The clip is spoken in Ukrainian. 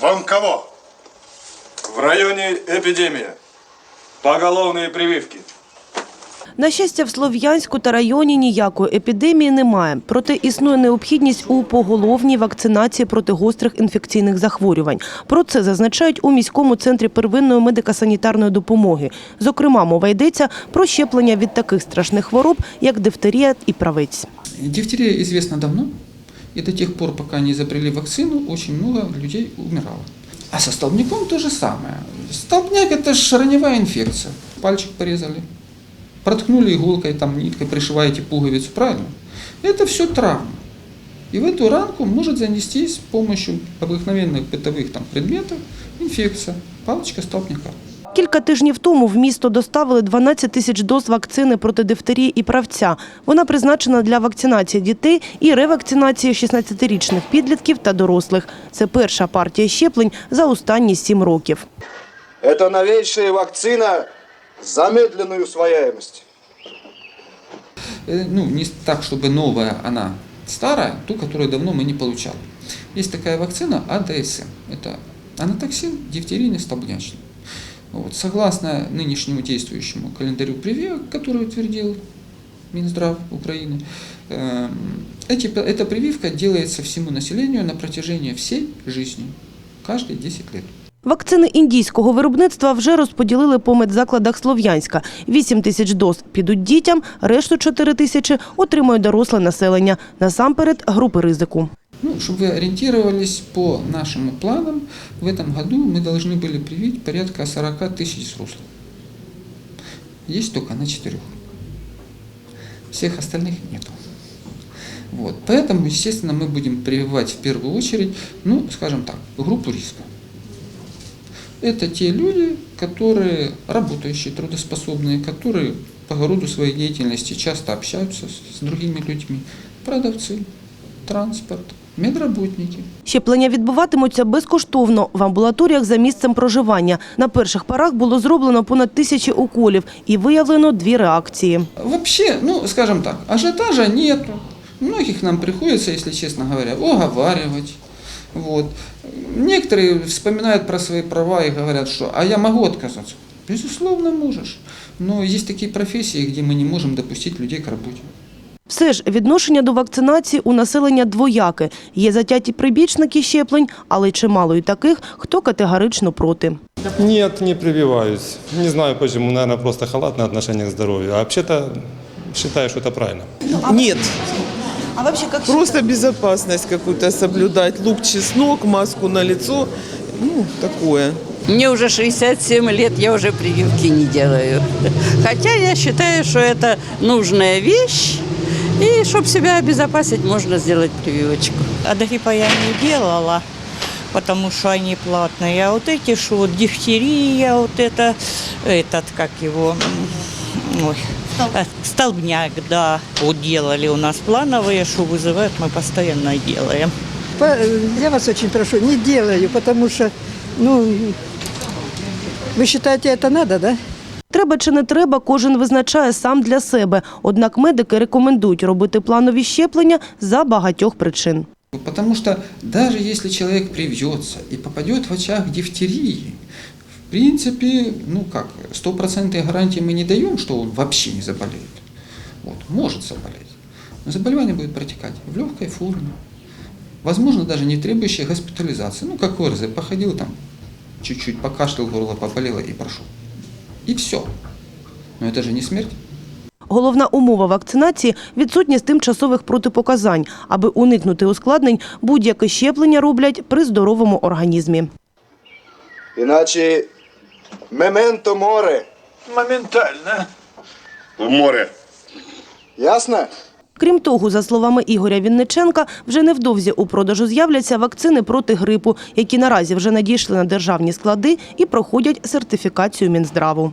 Вам кого? В районе эпидемия. Поголовные прививки. На щастя, в Слов'янську та районі ніякої епідемії немає. Проте існує необхідність у поголовній вакцинації проти гострих інфекційних захворювань. Про це зазначають у міському центрі первинної медико-санітарної допомоги. Зокрема, мова йдеться про щеплення від таких страшних хвороб, як дифтерія і правець. Дифтерия известна давно, и до тех пор, пока не изобрели вакцину, очень много людей умирало. А со столбняком то же самое. Столбняк – это ж раневая инфекция. Пальчик порезали, проткнули иголкой, там ниткой пришиваете пуговицу, правильно? Это все травма. И в эту ранку может занестись с помощью обыкновенных бытовых там, предметов инфекция, палочка столбняка. Кілька тижнів тому в місто доставили 12 тисяч доз вакцини проти дифтерії і правця. Вона призначена для вакцинації дітей і ревакцинації 16-річних підлітків та дорослих. Це перша партія щеплень за останні сім років. Это новейшая вакцина с замедленной усвояемостью. Э, ну, не так, чтобы новая она старая, ту, которую давно мы не получали. Есть такая вакцина АДСМ. Это анатоксин дифтерийный столбнячный. Вот. Согласно нынешнему действующему календарю прививок, который утвердил Минздрав Украины, эм, эти, эта прививка делается всему населению на протяжении всей жизни, каждые 10 лет. Вакцини індійського виробництва вже розподілили по медзакладах Слов'янська. 8 тисяч доз підуть дітям, решту 4 тисячі отримує доросле населення. Насамперед групи ризику. Ну, чтобы вы ориентировались по нашим планам, в этом году мы должны были привить порядка 40 тысяч взрослых. Есть только на четырех. Всех остальных нету. Вот. Поэтому, естественно, мы будем прививать в первую очередь, ну, скажем так, группу риска. Это те люди, которые работающие, трудоспособные, которые по роду своей деятельности часто общаются с с другими людьми. Продавцы, транспорт, медработники. Щеплення відбуватимуться безкоштовно в амбулаторіях за місцем проживання. На перших порах було зроблено понад тисячі уколів і виявлено дві реакції. Вообще, ну, скажем так, ажиотажа нету. Многих нам приходится, если честно говоря, уговаривать. Вот. Некоторые вспоминают про свои права и говорят, что «а я могу отказаться». Безусловно, можешь. Но есть такие профессии, где мы не можем допустить людей к работе. Все ж відношення до вакцинації у населення двояке. Є затяті прибічники щеплень, але й чимало і таких, хто категорично проти. Нет, не прививаюсь. Не знаю почему, наверное, просто халатное отношение к здоровью. А вообще-то считаю, что это правильно. Нет, А вообще як просто безопасность какую-то соблюдать. Лук, чеснок, маску на лицо. Ну, такое. Мне уже 67 лет, я уже прививки не делаю. Хотя я считаю, что это нужная вещь, и чтобы себя обезопасить, можно сделать прививочку. От гриппа я не делала, потому что они платные. А вот эти, что вот дифтерия, вот это, этот, как его, ой, э, столбняк, да. Вот делали у нас плановые, что вызывают, мы постоянно делаем. По- Я вас очень прошу, не делаю, потому что, ну, вы считаете, это надо, да? Треба чи не треба, кожен визначає сам для себе. Однак медики рекомендують робити планові щеплення за багатьох причин. Потому что даже если человек привьется и попадет в очаг дифтерии, в принципе, ну как, стопроцентной гарантии мы не даем, что он вообще не заболеет. Вот, может заболеть. Но заболевание будет протекать в легкой форме. Возможно, даже не требующей госпитализации. Ну, как ОРЗ, походил там, чуть-чуть покашлял, горло поболело и прошел. И все. Но это же не смерть. Головна умова вакцинації – відсутність тимчасових протипоказань. Аби уникнути ускладнень, будь-яке щеплення роблять при здоровому організмі. Іначе мементо море. Моментально. В море. Ясно? Крім того, за словами Ігоря Вінниченка, вже невдовзі у продажу з'являться вакцини проти грипу, які наразі вже надійшли на державні склади і проходять сертифікацію Мінздраву.